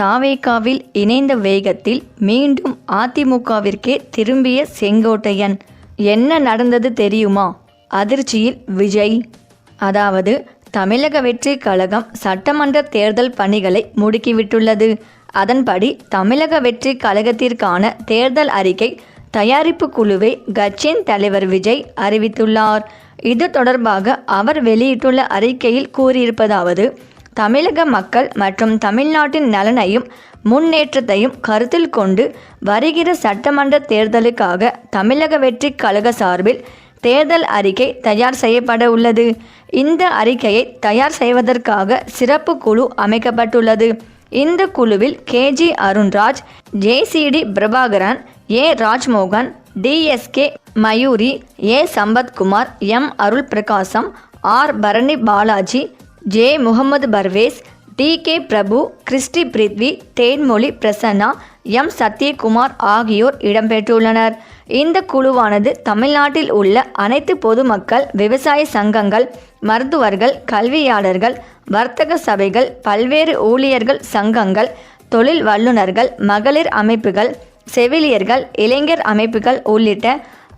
தாவேகாவில் இணைந்த வேகத்தில் மீண்டும் அதிமுகவிற்கே திரும்பிய செங்கோட்டையன். என்ன நடந்தது தெரியுமா? அதிர்ச்சியில் விஜய். அதாவது தமிழக வெற்றி கழகம் சட்டமன்ற தேர்தல் பணிகளை முடுக்கிவிட்டுள்ளது. அதன்படி தமிழக வெற்றி கழகத்திற்கான தேர்தல் அறிக்கை தயாரிப்பு குழுவை கட்சியின் தலைவர் விஜய் அறிவித்துள்ளார். இது தொடர்பாக அவர் வெளியிட்டுள்ள அறிக்கையில் கூறியிருப்பதாவது தமிழக மக்கள் மற்றும் தமிழ்நாட்டின் நலனையும் முன்னேற்றத்தையும் கருத்தில் கொண்டு வருகிற சட்டமன்ற தேர்தலுக்காக தமிழக வெற்றி கழக சார்பில் தேர்தல் அறிக்கை தயார் செய்யப்பட உள்ளது. இந்த அறிக்கையை தயார் செய்வதற்காக சிறப்பு குழு அமைக்கப்பட்டுள்ளது. இந்த குழுவில் KG Arunraj JCD Prabhakaran A. Rajmohan TSK Mayuri A. Sampathkumar M. Arul Prakasam R. Bharani Balaji J. Mohammed Parvez T. K. Prabhu Christy Prithvi Thenmozhi Prasanna M. Sathyakumar ஆகியோர் இடம்பெற்றுள்ளனர். இந்த குழுவானது தமிழ்நாட்டில் உள்ள அனைத்து பொதுமக்கள் விவசாய சங்கங்கள் மருத்துவர்கள் கல்வியாளர்கள் வர்த்தக சபைகள் பல்வேறு ஊழியர்கள் சங்கங்கள் தொழில் வல்லுநர்கள் மகளிர் அமைப்புகள் செவிலியர்கள் இளைஞர் அமைப்புகள் உள்ளிட்ட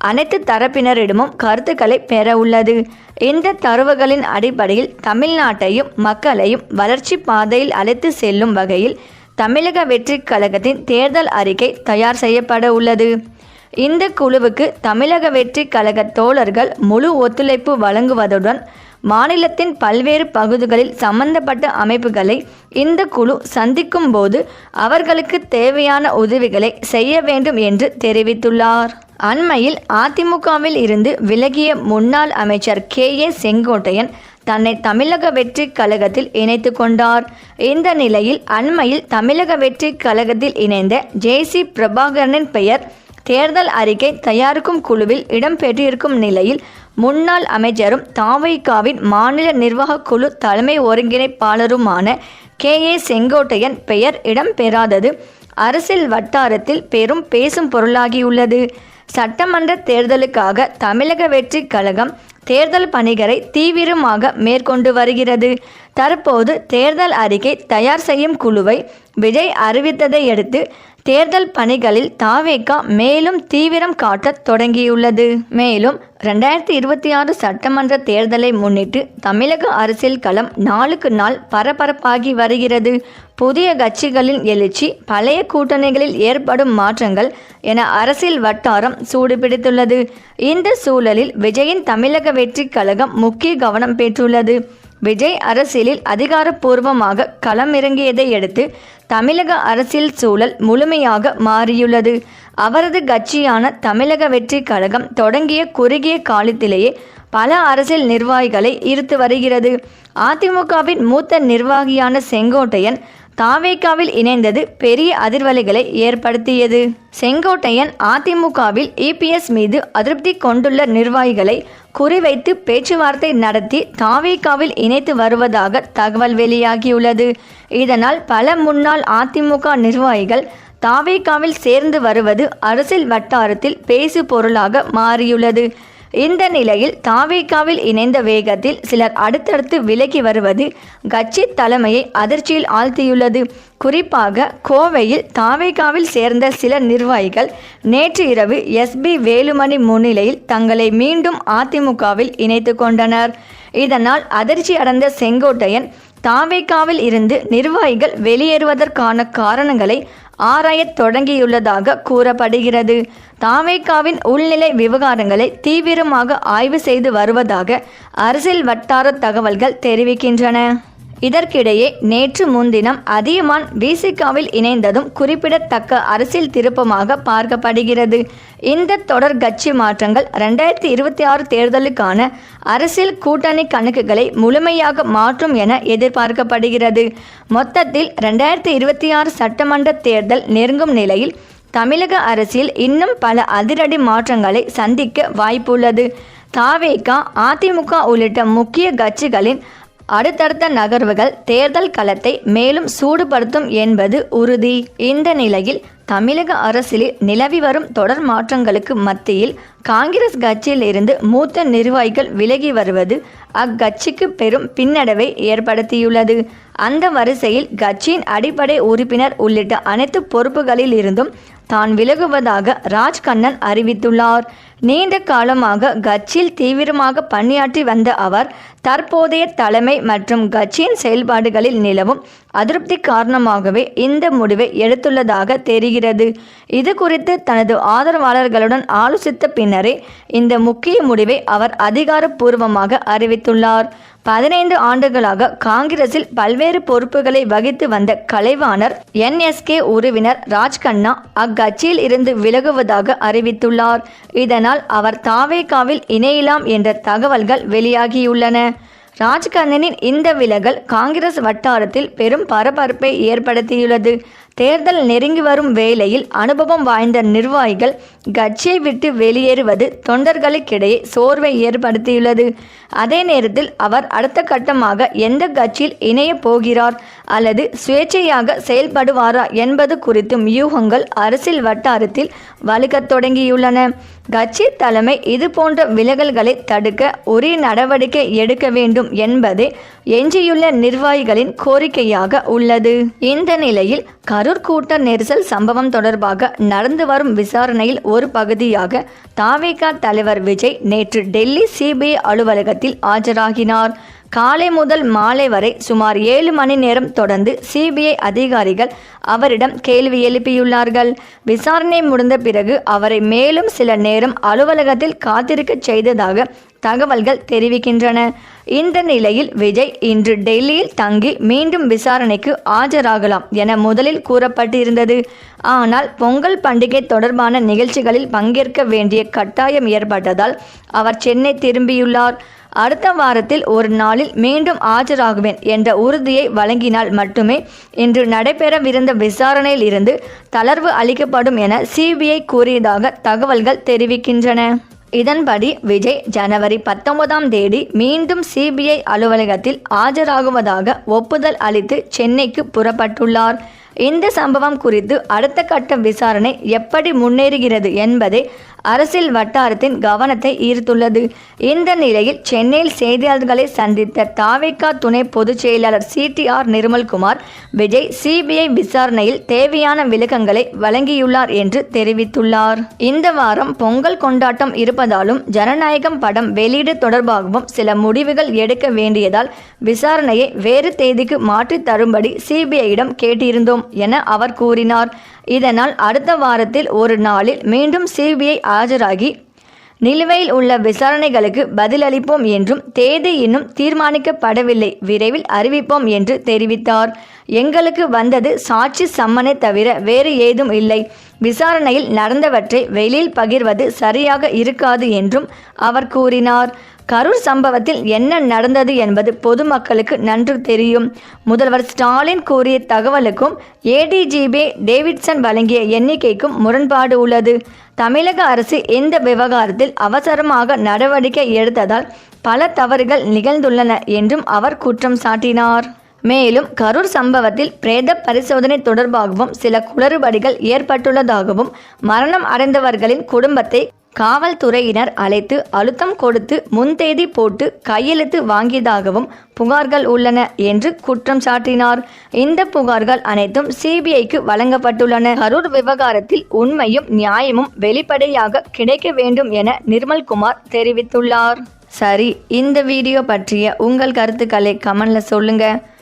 அனைத்து தரப்பினரிடமும் கருத்துக்களை பெற உள்ளது இந்த தரவுகளின் அடிப்படையில் தமிழ்நாட்டையும் மக்களையும் வளர்ச்சி பாதையில் அழைத்து செல்லும் வகையில் தமிழக வெற்றி கழகத்தின் தேர்தல் அறிக்கை தயார் செய்யப்பட உள்ளது. இந்த குழுவுக்கு தமிழக வெற்றி கழக தோழர்கள் முழு ஒத்துழைப்பு வழங்குவதுடன் மாநிலத்தின் பல்வேறு பகுதிகளில் சம்பந்தப்பட்ட அமைப்புகளை இந்த குழு சந்திக்கும் போது அவர்களுக்கு தேவையான உதவிகளை செய்ய வேண்டும் என்று தெரிவித்துள்ளார். அண்மையில் அதிமுகவில் இருந்து விலகிய முன்னாள் அமைச்சர் கே. ஏ. செங்கோட்டையன் தன்னை தமிழக வெற்றி கழகத்தில் இணைத்து கொண்டார். இந்த நிலையில் அண்மையில் தமிழக வெற்றி கழகத்தில் இணைந்த ஜேசி பிரபாகரனின் பெயர் தேர்தல் அறிக்கை தயாரிக்கும் குழுவில் இடம்பெற்றிருக்கும் நிலையில் முன்னாள் அமைச்சரும் தாவைக்காவின் மாநில நிர்வாகக் குழு தலைமை ஒருங்கிணைப்பாளருமான கே. ஏ. செங்கோட்டையன் பெயர் இடம்பெறாதது அரசியல் வட்டாரத்தில் பெரும் பேசும் பொருளாகியுள்ளது. சட்டமன்ற தேர்தலுக்காக தமிழக வெற்றி கழகம் தேர்தல் பணிகளை தீவிரமாக மேற்கொண்டு வருகிறது. தற்போது தேர்தல் அறிக்கை தயார் செய்யும் குழுவை விஜய் அறிவித்ததை அடுத்து தேர்தல் பணிகளில் தாவேகா மேலும் தீவிரம் காட்டத் தொடங்கியுள்ளது. மேலும் ரெண்டாயிரத்தி இருபத்தி ஆறு சட்டமன்ற தேர்தலை முன்னிட்டு தமிழக அரசியல் களம் நாளுக்கு நாள் பரபரப்பாகி வருகிறது. புதிய கட்சிகளின் எழுச்சி பழைய கூட்டணிகளில் ஏற்படும் மாற்றங்கள் என அரசியல் வட்டாரம் சூடுபிடித்துள்ளது. இந்த சூழலில் விஜயின் தமிழக வெற்றி கழகம் முக்கிய கவனம் பெற்றுள்ளது. விஜய் அரசியலில் அதிகாரப்பூர்வமாக களமிறங்கியதை அடுத்து தமிழக அரசியல் சூழல் முழுமையாக மாறியுள்ளது. அவரது கட்சியான தமிழக வெற்றி கழகம் தொடங்கிய குறுகிய காலத்திலேயே பல அரசியல் நிர்வாகிகளை ஈர்த்து வருகிறது. அதிமுகவின் மூத்த நிர்வாகியான செங்கோட்டையன் தாவேக்காவில் இணைந்தது பெரிய அதிர்வலைகளை ஏற்படுத்தியது. செங்கோட்டையன் அதிமுகவில் இபிஎஸ் மீது அதிருப்தி கொண்டுள்ள நிர்வாகிகளை குறிவைத்து பேச்சுவார்த்தை நடத்தி தாவேக்காவில் இணைத்து வருவதாக தகவல் வெளியாகியுள்ளது. இதனால் பல முன்னாள் அதிமுக நிர்வாகிகள் தாவேக்காவில் சேர்ந்து வருவது அரசியல் வட்டாரத்தில் பேசு பொருளாக மாறியுள்ளது. இந்த நிலையில் தாவேகாவில் இணைந்த வேகத்தில் சிலர் அடுத்தடுத்து விலகி வருவது கட்சி தலைமையை அதிர்ச்சியில் ஆழ்த்தியுள்ளது. குறிப்பாக கோவையில் தாவேகாவில் சேர்ந்த சில நிர்வாகிகள் நேற்று இரவு எஸ்பி வேலுமணி முன்னிலையில் தங்களை மீண்டும் அதிமுகவில் இணைத்து கொண்டனர். இதனால் அதிர்ச்சி அடைந்த செங்கோட்டையன் தாவேகாவில் இருந்து நிர்வாகிகள் வெளியேறுவதற்கான காரணங்களை ஆராயத் தொடங்கியுள்ளதாக கூறப்படுகிறது. தாவேகாவின் உள்நிலை விவகாரங்களை தீவிரமாக ஆய்வு செய்து வருவதாக அரசியல் வட்டார தகவல்கள் தெரிவிக்கின்றன. இதற்கிடையே நேற்று முன்தினம் அதியமான் விசிகாவில் இணைந்ததும் குறிப்பிடத்தக்க அரசியல் திருப்பமாக பார்க்கப்படுகிறது. இந்த தொடர் கட்சி மாற்றங்கள் ரெண்டாயிரத்தி இருபத்தி ஆறு தேர்தலுக்கான அரசியல் கூட்டணி கணக்குகளை முழுமையாக மாற்றும் என எதிர்பார்க்கப்படுகிறது. மொத்தத்தில் ரெண்டாயிரத்தி இருபத்தி ஆறு சட்டமன்ற தேர்தல் நெருங்கும் நிலையில் தமிழக அரசியல் இன்னும் பல அதிரடி மாற்றங்களை சந்திக்க வாய்ப்புள்ளது. தாவேகா அதிமுக உள்ளிட்ட முக்கிய கட்சிகளின் அடுத்தடுத்த நகர்வுகள் தேர்தல் களத்தை மேலும் சூடுபடுத்தும் என்பது உறுதி. இந்த நிலையில் தமிழக அரசியலில் நிலவி வரும் தொடர் மாற்றங்களுக்கு மத்தியில் காங்கிரஸ் கட்சியில் இருந்து மூத்த நிர்வாகிகள் விலகி வருவது அக்கட்சிக்கு பெரும் பின்னடைவை ஏற்படுத்தியுள்ளது. அந்த வரிசையில் கட்சியின் அடிப்படை உறுப்பினர் உள்ளிட்ட அனைத்து பொறுப்புகளில் இருந்தும் தான் விலகுவதாக ராஜ்கண்ணன் அறிவித்துள்ளார். நீண்ட காலமாக கட்சியில் தீவிரமாக பணியாற்றி வந்த அவர் தற்போதைய தலைமை மற்றும் கட்சியின் செயல்பாடுகளில் நிலவும் அதிருப்தி காரணமாகவே இந்த முடிவை எடுத்துள்ளதாக தெரிகிறது. இது குறித்து தனது ஆதரவாளர்களுடன் ஆலோசித்த பின்னரே இந்த முக்கிய முடிவை அவர் அதிகாரப்பூர்வமாக அறிவித்துள்ளார். பதினைந்து ஆண்டுகளாக காங்கிரஸில் பல்வேறு பொறுப்புகளை வகித்து வந்த கலைவாணர் என்எஸ்கே உறவினர் ராஜ்கண்ணா அக்கட்சியில் இருந்து விலகுவதாக அறிவித்துள்ளார். இதனால் அவர் தாவேகாவில் இணையலாம் என்ற தகவல்கள் வெளியாகியுள்ளன. ராஜ்கண்ணனின் இந்த விலகல் காங்கிரஸ் வட்டாரத்தில் பெரும் பரபரப்பை ஏற்படுத்தியுள்ளது. தேர்தல் நெருங்கி வரும் வேளையில் அனுபவம் வாய்ந்த நிர்வாகிகள் கட்சியை விட்டு வெளியேறுவது தொண்டர்களுக்கிடையே சோர்வை ஏற்படுத்தியுள்ளது. அதே நேரத்தில் அவர் அடுத்த கட்டமாக எந்த கட்சியில் இணையப் போகிறார் அல்லது சுயேட்சையாக செயல்படுவாரா என்பது குறித்தும் யூகங்கள் அரசியல் வட்டாரத்தில் வலுக்கத் தொடங்கியுள்ளன. கட்சி தலைமை இது போன்ற விலகல்களை தடுக்க உரிய நடவடிக்கை எடுக்க வேண்டும் என்பதே எஞ்சியுள்ள நிர்வாகிகளின் கோரிக்கையாக உள்ளது. இந்த நிலையில் கரூர் கூட்ட நெரிசல் சம்பவம் தொடர்பாக நடந்து வரும் விசாரணையில் ஒரு பகுதியாக தாவேகா தலைவர் விஜய் நேற்று டெல்லி சிபிஐ அலுவலகத்தில் ஆஜராகினார். காலை முதல் மாலை வரை சுமார் ஏழு மணி நேரம் தொடர்ந்து சிபிஐ அதிகாரிகள் அவரிடம் கேள்வி எழுப்பியுள்ளார்கள். விசாரணை முடிந்த பிறகு அவரை மேலும் சில நேரம் அலுவலகத்தில் காத்திருக்கச் செய்ததாக தகவல்கள் தெரிவிக்கின்றன. இந்த நிலையில் விஜய் இன்று டெல்லியில் தங்கி மீண்டும் விசாரணைக்கு ஆஜராகலாம் என முதலில் கூறப்பட்டிருந்தது. ஆனால் பொங்கல் பண்டிகை தொடர்பான நிகழ்ச்சிகளில் பங்கேற்க வேண்டிய கட்டாயம் ஏற்பட்டதால் அவர் சென்னை திரும்பியுள்ளார். அடுத்த வாரத்தில் ஒரு நாளில் மீண்டும் ஆஜராகுவேன் என்ற உறுதியை வழங்கினால் மட்டுமே இன்று நடைபெறவிருந்த விசாரணையில் இருந்து தளர்வு அளிக்கப்படும் என சிபிஐ கூறியதாக தகவல்கள் தெரிவிக்கின்றன. இதன்படி விஜய் ஜனவரி பத்தொன்பதாம் தேதி மீண்டும் சிபிஐ அலுவலகத்தில் ஆஜராகுவதாக ஒப்புதல் அளித்து சென்னைக்கு புறப்பட்டுள்ளார். இந்த சம்பவம் குறித்து அடுத்த கட்ட விசாரணை எப்படி முன்னேறுகிறது என்பதே அரசியல் வட்டாரத்தின் கவனத்தை ஈர்த்துள்ளது. இந்த நிலையில் சென்னையில் செய்தியாளர்களை சந்தித்த தாவேகா துணை பொதுச் செயலாளர் சிடிஆர் நிர்மல்குமார் விஜய் சிபிஐ விசாரணையில் தேவையான விளக்கங்களை வழங்கியுள்ளார் என்று தெரிவித்துள்ளார். இந்த வாரம் பொங்கல் கொண்டாட்டம் இருப்பதாலும் ஜனநாயகம் படம் வெளியீடு தொடர்பாகவும் சில முடிவுகள் எடுக்க வேண்டியதால் விசாரணையை வேறு தேதிக்கு மாற்றி தரும்படி சிபிஐயிடம் கேட்டிருந்தோம் என அவர் கூறினார். இதனால் அடுத்த வாரத்தில் ஒரு நாளில் மீண்டும் சிபிஐ ஆஜராகி நிலுவையில் உள்ள விசாரணைகளுக்கு பதிலளிப்போம் என்றும் தேதி இன்னும் தீர்மானிக்கப்படவில்லை. விரைவில் அறிவிப்போம் என்று தெரிவித்தார். எங்களுக்கு வந்தது சாட்சி சம்மனை தவிர வேறு ஏதும் இல்லை. விசாரணையில் நடந்தவற்றை வெளியில் பகிர்வது சரியாக இருக்காது என்றும் அவர் கூறினார். கரூர் சம்பவத்தில் என்ன நடந்தது என்பது பொதுமக்களுக்கு நன்று தெரியும். முதல்வர் ஸ்டாலின் கூறிய தகவலுக்கும் ஏடிஜிபி டேவிட்சன் வழங்கிய எண்ணிக்கைக்கும் முரண்பாடு உள்ளது. தமிழக அரசு இந்த விவகாரத்தில் அவசரமாக நடவடிக்கை எடுத்ததால் பல தவறுகள் நிகழ்ந்துள்ளன என்றும் அவர் குற்றம் சாட்டினார். மேலும் கரூர் சம்பவத்தில் பிரேத பரிசோதனை தொடர்பாகவும் சில குளறுபடிகள் ஏற்பட்டுள்ளதாகவும் மரணம் அடைந்தவர்களின் குடும்பத்தை காவல்துறையினர் அழைத்து அழுத்தம் கொடுத்து முன்தேதி போட்டு கையெழுத்து வாங்கியதாகவும் புகார்கள் உள்ளன என்று குற்றம் சாட்டினார். இந்த புகார்கள் அனைத்தும் சிபிஐக்கு வழங்கப்பட்டுள்ளன. கரூர் விவகாரத்தில் உண்மையும் நியாயமும் வெளிப்படையாக கிடைக்க வேண்டும் என நிர்மல்குமார் தெரிவித்துள்ளார். சரி இந்த வீடியோ பற்றிய உங்கள் கருத்துக்களை கமெண்ட்ல சொல்லுங்கள்